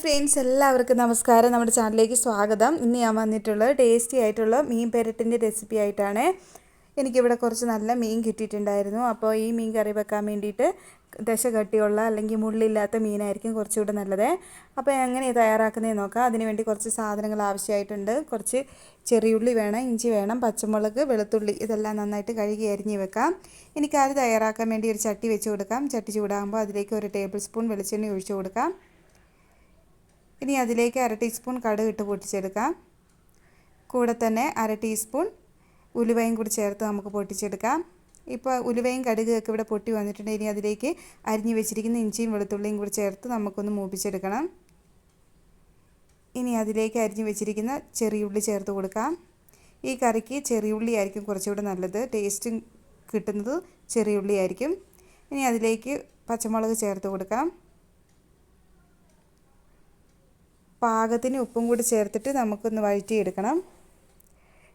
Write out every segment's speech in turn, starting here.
Friends എല്ലാവർക്കും നമസ്കാരം. നമ്മുടെ ചാനലിലേക്ക് സ്വാഗതം. ഇന്ന് ഞാൻ വന്നിട്ടുള്ളത് ടേസ്റ്റി ആയിട്ടുള്ള മീൻ പെരട്ടിന്റെ റെസിപ്പി ആയിട്ടാണ്. എനിക്കിവിടെ കുറച്ച് നല്ല മീൻ കിട്ടിയിട്ടുണ്ടായിരുന്നു. അപ്പോൾ ഈ മീൻ കറി വെക്കാൻ വേണ്ടിയിട്ട് ദശ കട്ടിയുള്ള അല്ലെങ്കിൽ മുള്ളില്ലാത്ത മീനായിരിക്കും കുറച്ചുകൂടെ നല്ലത്. അപ്പോൾ എങ്ങനെ തയ്യാറാക്കുന്നത് നോക്കാം. അതിനുവേണ്ടി കുറച്ച് സാധനങ്ങൾ ആവശ്യമായിട്ടുണ്ട്. കുറച്ച് ചെറിയുള്ളി വേണം ഇഞ്ചി വേണം പച്ചമുളക് വെളുത്തുള്ളി ഇതെല്ലാം നന്നായിട്ട് കഴുകി അരിഞ്ഞ് വെക്കാം. എനിക്കത് തയ്യാറാക്കാൻ വേണ്ടി ഒരു ചട്ടി വെച്ച് കൊടുക്കാം. ചട്ടി ചൂടാകുമ്പോൾ അതിലേക്ക് ഒരു ടേബിൾ സ്പൂൺ വെളിച്ചെണ്ണ ഒഴിച്ചു കൊടുക്കാം. ഇനി അതിലേക്ക് അര ടീസ്പൂൺ കടുക് ഇട്ട് പൊട്ടിച്ചെടുക്കാം. കൂടെ തന്നെ അര ടീസ്പൂൺ ഉലുവയും കൂടി ചേർത്ത് നമുക്ക് പൊട്ടിച്ചെടുക്കാം. ഇപ്പോൾ ഉലുവയും കടുകൊക്കെ ഇവിടെ പൊട്ടി വന്നിട്ടുണ്ട്. ഇനി അതിലേക്ക് അരിഞ്ഞു വെച്ചിരിക്കുന്ന ഇഞ്ചിയും വെളുത്തുള്ളിയും കൂടി ചേർത്ത് നമുക്കൊന്ന് മൂപ്പിച്ചെടുക്കണം. ഇനി അതിലേക്ക് അരിഞ്ഞു വെച്ചിരിക്കുന്ന ചെറിയ ഉള്ളി ചേർത്ത് കൊടുക്കാം. ഈ കറിക്ക് ചെറിയുള്ളി ആയിരിക്കും കുറച്ചുകൂടെ നല്ലത്. ടേസ്റ്റ് കിട്ടുന്നത് ചെറിയുള്ളി ആയിരിക്കും. ഇനി അതിലേക്ക് പച്ചമുളക് ചേർത്ത് കൊടുക്കാം. പാകത്തിന് ഉപ്പും കൂടി ചേർത്തിട്ട് നമുക്കൊന്ന് വഴറ്റിയെടുക്കണം.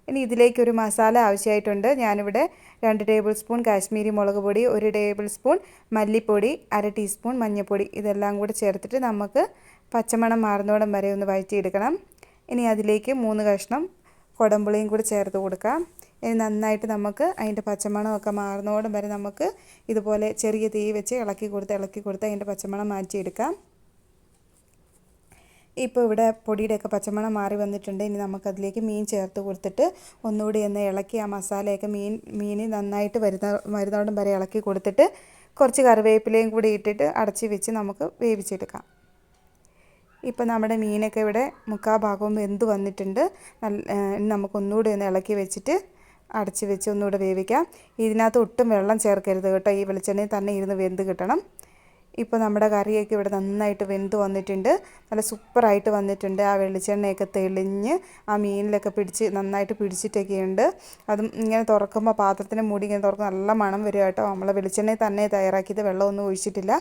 ഇനി ഇതിലേക്ക് ഒരു മസാല ആവശ്യമായിട്ടുണ്ട്. ഞാനിവിടെ രണ്ട് ടേബിൾ സ്പൂൺ കാശ്മീരി മുളക് പൊടി ഒരു ടേബിൾ സ്പൂൺ മല്ലിപ്പൊടി അര ടീസ്പൂൺ മഞ്ഞൾപ്പൊടി. ഇതെല്ലാം കൂടി ചേർത്തിട്ട് നമുക്ക് പച്ചമണം മാറുന്നോടം വരെ ഒന്ന് വഴറ്റിയെടുക്കണം. ഇനി അതിലേക്ക് മൂന്ന് കഷ്ണം കുടമ്പുളിയും കൂടി ചേർത്ത് കൊടുക്കാം. ഇനി നന്നായിട്ട് നമുക്ക് അതിന്റെ പച്ചമണമൊക്കെ മാറുന്നോടം വരെ നമുക്ക് ഇതുപോലെ ചെറിയ തീ വെച്ച് ഇളക്കി കൊടുത്ത് ഇളക്കി കൊടുത്ത് അതിന്റെ പച്ചമണം മാറ്റിയെടുക്കാം. ഇപ്പോൾ ഇവിടെ പൊടിയുടെയൊക്കെ പച്ചമണം മാറി വന്നിട്ടുണ്ട്. ഇനി നമുക്കതിലേക്ക് മീൻ ചേർത്ത് കൊടുത്തിട്ട് ഒന്നുകൂടി ഒന്ന് ഇളക്കി ആ മസാലയൊക്കെ മീൻ മീൻ നന്നായിട്ട് വരുന്ന വരുന്നോടം വരെ ഇളക്കി കൊടുത്തിട്ട് കുറച്ച് കറിവേപ്പിലയും കൂടി ഇട്ടിട്ട് അടച്ച് വെച്ച് നമുക്ക് വേവിച്ചെടുക്കാം. ഇപ്പോൾ നമ്മുടെ മീനൊക്കെ ഇവിടെ മുക്കാ ഭാഗവും വെന്ത് വന്നിട്ടുണ്ട്. നല്ല നമുക്കൊന്നുകൂടി ഒന്ന് ഇളക്കി വെച്ചിട്ട് അടച്ച് വെച്ച് ഒന്നുകൂടെ വേവിക്കാം. ഇതിനകത്ത് ഒട്ടും വെള്ളം ചേർക്കരുത് കേട്ടോ. ഈ വെളിച്ചെണ്ണയിൽ തന്നെ ഇരുന്ന് വെന്ത് കിട്ടണം. ഇപ്പോൾ നമ്മുടെ കറിയൊക്കെ ഇവിടെ നന്നായിട്ട് വെന്ത് വന്നിട്ടുണ്ട്. നല്ല സൂപ്പറായിട്ട് വന്നിട്ടുണ്ട്. ആ വെളിച്ചെണ്ണയൊക്കെ തെളിഞ്ഞ് ആ മീനിലൊക്കെ പിടിച്ച് നന്നായിട്ട് പിടിച്ചിട്ടൊക്കെയുണ്ട്. അതും ഇങ്ങനെ തുറക്കുമ്പോൾ പാത്രത്തിന് മൂടി ഇങ്ങനെ തുറക്കും നല്ല മണം വരും കേട്ടോ. നമ്മൾ വെളിച്ചെണ്ണയിൽ തന്നെ തയ്യാറാക്കിയത് വെള്ളമൊന്നും ഒഴിച്ചിട്ടില്ല.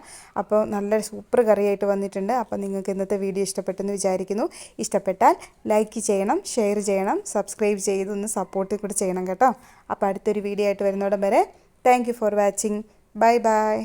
അപ്പോൾ നല്ല സൂപ്പർ കറിയായിട്ട് വന്നിട്ടുണ്ട്. അപ്പോൾ നിങ്ങൾക്ക് ഇന്നത്തെ വീഡിയോ ഇഷ്ടപ്പെട്ടെന്ന് വിചാരിക്കുന്നു. ഇഷ്ടപ്പെട്ടാൽ ലൈക്ക് ചെയ്യണം ഷെയർ ചെയ്യണം സബ്സ്ക്രൈബ് ചെയ്തൊന്ന് സപ്പോർട്ട് കൂടി ചെയ്യണം കേട്ടോ. അപ്പോൾ അടുത്തൊരു വീഡിയോ ആയിട്ട് വരുന്നോടം വരെ thank for watching. Bye bye.